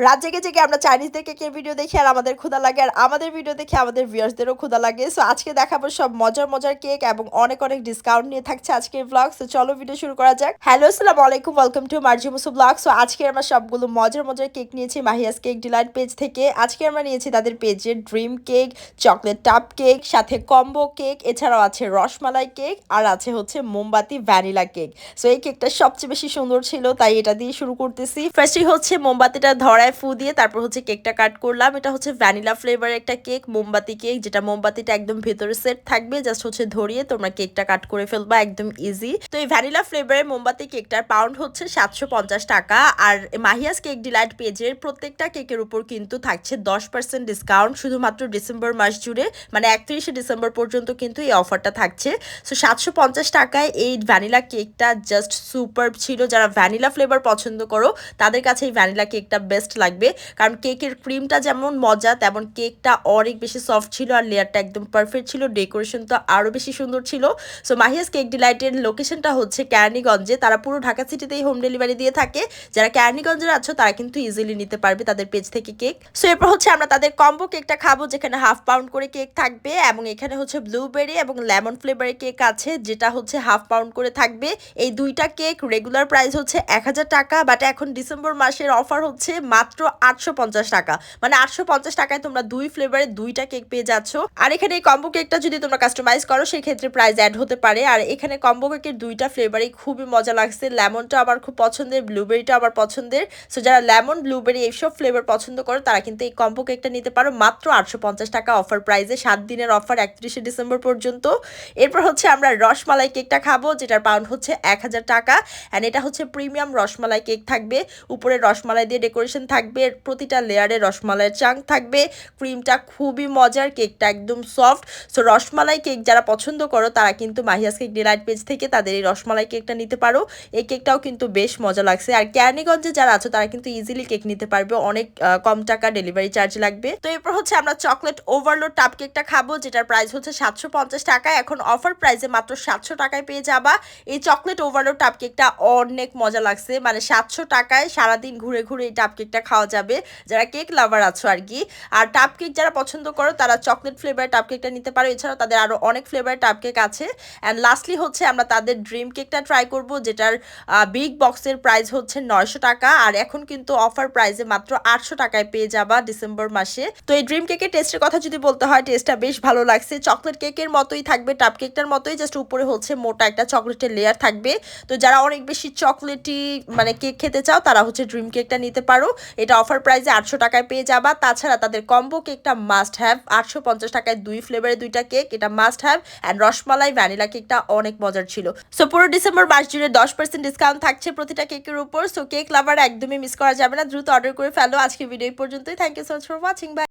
রাত জেগে জেগে আমরা চাইনিজদের কেকের ভিডিও দেখি আর আমাদের ক্ষুধা লাগে। আর আমাদের ভিডিও দেখে আমাদের ভিউয়ার্সদেরও ক্ষুধা লাগে। সো আজকে দেখাবো সব মজার মজার কেক এবং অনেক অনেক ডিসকাউন্ট নিয়ে থাকছে আজকের ব্লগ সো চলো ভিডিও শুরু করা যাক। হ্যালো আসসালামু আলাইকুম। Welcome to Marji Musu blog so আজকে আমরা সবগুলো মজার মজার কেক নিয়েছি মাহিয়াস কেক ডিলাইট পেজ থেকে। আজকে আমরা নিয়েছি তাদের পেজে ড্রিম কেক চকলেট টাপ কেক সাথে কম্বো কেক এছাড়াও আছে রসমালাই কেক আর আছে হচ্ছে মোমবাতি ভ্যানিলা কেক সো এই কেকটা সবচেয়ে বেশি সুন্দর ছিল, তাই এটা দিয়ে শুরু করতেছি। ফার্স্টই হচ্ছে মোমবাতিটা ধরায় ফু দিয়ে তারপর হচ্ছে কেকটা কাট করলাম। এটা হচ্ছে ভ্যানিলা ফ্লেভারের একটা কেক, মোমবাতি কেক, যেটা মোমবাতিটা একদম ভেতরে সেট থাকবে। জাস্ট হচ্ছে ধরিয়ে তোমরা কেকটা কাট করে ফেলবা, একদম ইজি তো এই ভ্যানিলা ফ্লেভারের মোমবাতি কেকটার পাউন্ড হচ্ছে সাতশো পঞ্চাশ টাকা। আর মাহিয়াস কেক ডিলাইট পেজের প্রত্যেকটা কেকের উপর কিন্তু থাকছে দশ পার্সেন্ট ডিসকাউন্ট শুধুমাত্র ডিসেম্বর মাস জুড়ে মানে একত্রিশে ডিসেম্বর পর্যন্ত কিন্তু এই অফারটা থাকছে। সো সাতশো পঞ্চাশ টাকায় এই ভ্যানিলা কেকটা জাস্ট সুপার ছিল। যারা ভ্যানিলা ফ্লেভার পছন্দ করো, তাদের কাছে এই ভ্যানিলা কেকটা বেস্ট লাগবে। কারণ কেকের ক্রিমটা যেমন মজা, তেমন কেকটা অনেক বেশি সফট ছিল আর লেয়ারটা একদম পারফেক্ট ছিল। ডেকোরেশন তো আরও বেশি সুন্দর ছিল। সো মাহিয়াস কেক ডিলাইটের লোকেশনটা হচ্ছে ক্যারানিগঞ্জে তারা পুরো ঢাকা সিটিতেই হোম ডেলিভারি দিয়ে থাকে। যারা ক্যারানিগঞ্জের আছো, তারা কিন্তু ইজিলি নিতে পারবে তাদের পেজ থেকে কেক। সো এরপর হচ্ছে আমরা তাদের কম্বো কেকটা খাব, যেখানে হাফ পাউন্ড করে কেক থাকবে এবং এখানে হচ্ছে ব্লুবেরি এবং লেমন ফ্লেভারের কেক আছে, যেটা হচ্ছে হাফ পাউন্ড করে থাকবে। এই দুইটা কেক রেগুলার প্রাইস হচ্ছে এক হাজার টাকা বাট এখন ডিসেম্বর মাসের অফার হচ্ছে মাত্র আটশো পঞ্চাশ টাকা। মানে আটশো পঞ্চাশ টাকায় তোমরা দুই ফ্লেভারের দুইটা কেক পেয়ে যাচ্ছ। আর এখানে এই কম্বো কেকটা যদি তোমরা কাস্টমাইজ করো সেই ক্ষেত্রে প্রাইস অ্যাড হতে পারে। আর এখানে কম্বো কেকের দুইটা ফ্লেভারই খুবই মজা লাগছে। লেমনটা আমার খুব পছন্দের ব্লুবেরিটা আমার পছন্দের। সো যারা লেমন ব্লুবেরি এইসব ফ্লেভার পছন্দ করো, তারা কিন্তু এই কম্বো কেকটা নিতে পারো। মাত্র আটশো পঞ্চাশ টাকা অফার প্রাইসে সাত দিনের অফার একত্রিশে ডিসেম্বর পর্যন্ত। এরপর হচ্ছে আমরা রসমালাই কেকটা খাব, যেটার পাউন্ড হচ্ছে এক হাজার টাকা। অ্যান্ড এটা হচ্ছে প্রিমিয়াম রসমালাই কেক থাকবে। উপরে রসমালাই দিয়ে ডেকোরেশন থাকবে, প্রতিটা লেয়ারে রসমালাইয়ের চাং থাকবে। ক্রিমটা খুবই মজার কেকটা একদম সফট সো রসমালাই কেক যারা পছন্দ করো, তারা কিন্তু মাহিয়াস কেক ডিলাইট পেজ থেকে তাদের এই রসমালাই কেকটা নিতে পারো। এই কেকটাও কিন্তু বেশ মজা লাগছে। আর ক্যানিগঞ্জে যারা আছো, তারা কিন্তু ইজিলি কেক নিতে পারবে। অনেক কম টাকা ডেলিভারি চার্জ লাগবে। তো এরপর হচ্ছে আমরা চকলেট ওভারলোড টাপ কেকটা খাব, যেটার প্রাইস হচ্ছে সাতশো পঞ্চাশ টাকা। এখন অফার প্রাইসে মাত্র সাতশো টাকায় পেয়ে যাবা। এই চকলেট ওভারলোড টাপ কেকটা অনেক মজা লাগছে। মানে সাতশো টাকায় সারাদিন ঘুরে ঘুরে এই টাপ কেকটা খাওয়া যাবে। যারা কেক লাভার আছো আর কি। আর টাপ কেক যারা পছন্দ করো, তারা চকলেট ফ্লেভার টাপ কেকটা নিতে পারো। এছাড়াও তাদের আরও অনেক ফ্লেভার টাপ কেক আছে। অ্যান্ড লাস্টলি হচ্ছে আমরা তাদের ড্রিম কেকটা ট্রাই করব, যেটার বিগ বক্সের প্রাইস হচ্ছে নয়শো টাকা। আর এখন কিন্তু অফার প্রাইসে মাত্র আটশো টাকায় পেয়ে যাবা ডিসেম্বর মাসে। তো এই ড্রিম কেকের টেস্টের কথা যদি বলতে হয় টেস্টটা বেশ ভালো লাগছে। চকলেট কেকের মতোই থাকবে টাপ কেকটার মতোই। জাস্ট উপরে হচ্ছে মোটা একটা চকলেটের লেয়ার থাকবে। তো যারা অনেক বেশি চকলেটি মানে কেক খেতে চাও, তারা হচ্ছে ড্রিম কেকটা নিতে পারো। এটা অফার প্রাইসে আটশো টাকায় পেয়ে যাবা। তাছাড়া তাদের কম্বো কেকটা মাস্ট হ্যাভ আটশো পঞ্চাশ টাকায় দুই ফ্লেভারের দুইটা কেক এটা must have and rasmalai vanilla কেকটা অনেক মজার ছিল। সো পুরো ডিসেম্বর মাস জুড়ে দশ পার্সেন্ট ডিসকাউন্ট থাকছে প্রতিটা কেকের উপর। সো কেক লাভার একদমই মিস করা যাবে না। দ্রুত অর্ডার করে ফেলো। আজকে ভিডিও পর্যন্তই। Thank you so much for watching bye